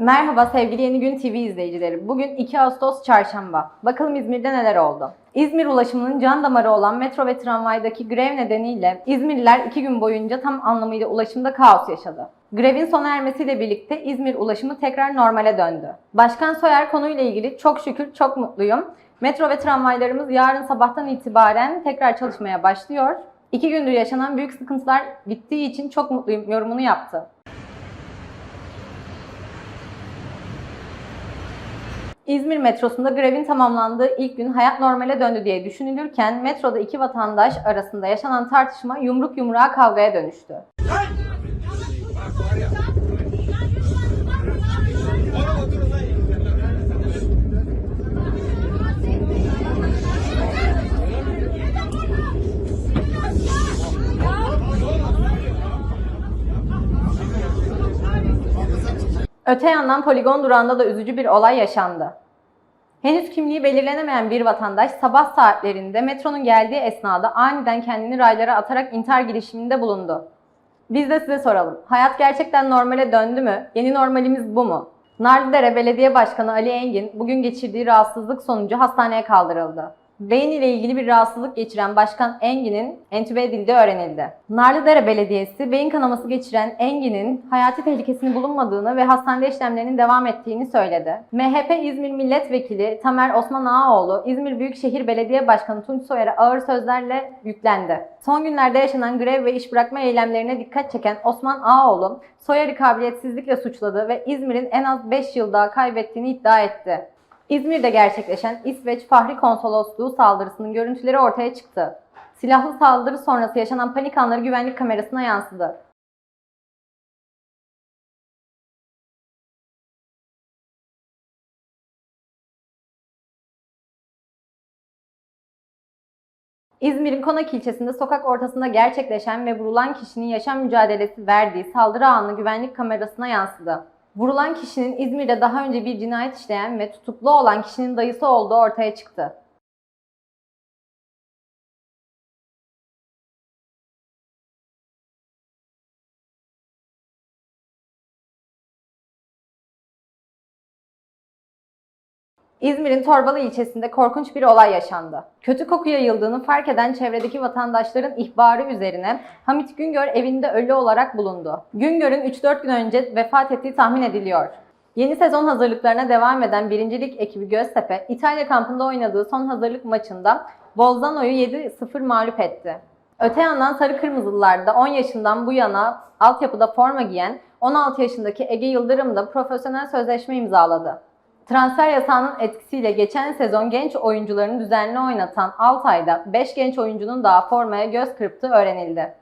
Merhaba sevgili Yeni Gün TV izleyicileri. Bugün 2 Ağustos Çarşamba. Bakalım İzmir'de neler oldu? İzmir ulaşımının can damarı olan metro ve tramvaydaki grev nedeniyle İzmirliler 2 gün boyunca tam anlamıyla ulaşımda kaos yaşadı. Grevin sona ermesiyle birlikte İzmir ulaşımı tekrar normale döndü. Başkan Soyer konuyla ilgili çok şükür çok mutluyum. Metro ve tramvaylarımız yarın sabahtan itibaren tekrar çalışmaya başlıyor. İki gündür yaşanan büyük sıkıntılar bittiği için çok mutluyum yorumunu yaptı. İzmir metrosunda grevin tamamlandığı ilk gün hayat normale döndü diye düşünülürken metroda iki vatandaş arasında yaşanan tartışma yumruk yumruğa kavgaya dönüştü. Öte yandan poligon durağında da üzücü bir olay yaşandı. Henüz kimliği belirlenemeyen bir vatandaş sabah saatlerinde metronun geldiği esnada aniden kendini raylara atarak intihar girişiminde bulundu. Biz de size soralım. Hayat gerçekten normale döndü mü? Yeni normalimiz bu mu? Narlıdere Belediye Başkanı Ali Engin bugün geçirdiği rahatsızlık sonucu hastaneye kaldırıldı. Beyin ile ilgili bir rahatsızlık geçiren Başkan Engin'in entübe edildiği öğrenildi. Narlıdere Belediyesi beyin kanaması geçiren Engin'in hayati tehlikesinin bulunmadığını ve hastanede işlemlerinin devam ettiğini söyledi. MHP İzmir Milletvekili Tamer Osman Ağaoğlu, İzmir Büyükşehir Belediye Başkanı Tunç Soyer'e ağır sözlerle yüklendi. Son günlerde yaşanan grev ve iş bırakma eylemlerine dikkat çeken Osman Ağaoğlu, Soyer'i kabiliyetsizlikle suçladı ve İzmir'in en az 5 yıl daha kaybettiğini iddia etti. İzmir'de gerçekleşen İsveç Fahri Konsolosluğu saldırısının görüntüleri ortaya çıktı. Silahlı saldırı sonrası yaşanan panik anları güvenlik kamerasına yansıdı. İzmir'in Konak ilçesinde sokak ortasında gerçekleşen ve vurulan kişinin yaşam mücadelesi verdiği saldırı anı güvenlik kamerasına yansıdı. Vurulan kişinin İzmir'de daha önce bir cinayet işleyen ve tutuklu olan kişinin dayısı olduğu ortaya çıktı. İzmir'in Torbalı ilçesinde korkunç bir olay yaşandı. Kötü koku yayıldığını fark eden çevredeki vatandaşların ihbarı üzerine Hamit Güngör evinde ölü olarak bulundu. Güngör'ün 3-4 gün önce vefat ettiği tahmin ediliyor. Yeni sezon hazırlıklarına devam eden birincilik ekibi Göztepe, İtalya kampında oynadığı son hazırlık maçında Bolzano'yu 7-0 mağlup etti. Öte yandan Sarı Kırmızılılar da 10 yaşından bu yana altyapıda forma giyen 16 yaşındaki Ege Yıldırım da profesyonel sözleşme imzaladı. Transfer yasağının etkisiyle geçen sezon genç oyuncularını düzenli oynatan Altay'da 5 genç oyuncunun daha formaya göz kırptığı öğrenildi.